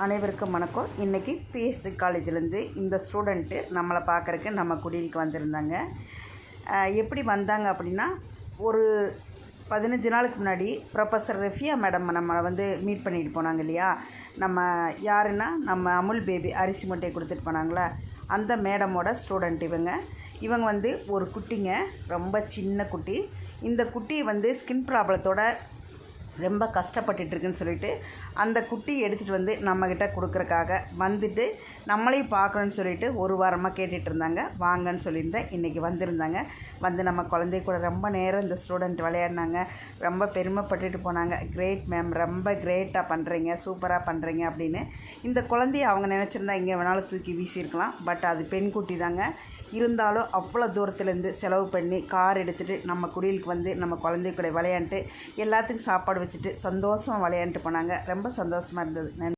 அனைவருக்கும் வணக்கம். இன்றைக்கி பிஎஸ்சி காலேஜ்லேருந்து இந்த ஸ்டூடெண்ட்டு நம்மளை பார்க்குறக்கு நம்ம குடியிலுக்கு வந்திருந்தாங்க. எப்படி வந்தாங்க அப்படின்னா ஒரு பதினஞ்சு நாளுக்கு முன்னாடி ப்ரொஃபஸர் ரெஃபியா மேடம் நம்மளை வந்து மீட் பண்ணிட்டு போனாங்க இல்லையா? நம்ம யாருன்னா நம்ம அமுல் பேபி அரிசி மூட்டையை கொடுத்துட்டு போனாங்களா? அந்த மேடமோட ஸ்டூடெண்ட் இவங்க. இவங்க வந்து ஒரு குட்டிங்க ரொம்ப சின்ன குட்டி. இந்த குட்டி வந்து ஸ்கின் ப்ராப்ளத்தோட ரொம்ப கஷ்டப்பட்டுட்டு இருக்குன்னு சொல்லிட்டு அந்த குட்டி எடுத்துகிட்டு வந்து நம்மக்கிட்ட கொடுக்குறக்காக வந்துட்டு நம்மளையும் பார்க்கணுன்னு சொல்லிட்டு ஒரு வாரமாக கேட்டுட்டு இருந்தாங்க வாங்கன்னு சொல்லியிருந்தேன். இன்றைக்கி வந்திருந்தாங்க. வந்து நம்ம குழந்தை கூட ரொம்ப நேரம் இந்த ஸ்டூடெண்ட் விளையாடினாங்க. ரொம்ப பெருமைப்பட்டுட்டு போனாங்க. கிரேட் மேம் ரொம்ப கிரேட்டாக பண்ணுறீங்க சூப்பராக பண்ணுறீங்க அப்படின்னு. இந்த குழந்தைய அவங்க நினச்சிருந்தா எங்கே வேணாலும் தூக்கி வீசியிருக்கலாம். பட் அது பெண் குட்டி தாங்க. இருந்தாலும் அவ்வளோ தூரத்துலேருந்து செலவு பண்ணி கார் எடுத்துகிட்டு நம்ம குடிலுக்கு வந்து நம்ம குழந்தை கூட விளையாண்டுட்டு எல்லாத்துக்கும் சாப்பாடு வச்சுட்டு சந்தோஷமாக விளையாண்டுட்டு போனாங்க. ரொம்ப சந்தோஷமாக இருந்தது. நன்றி.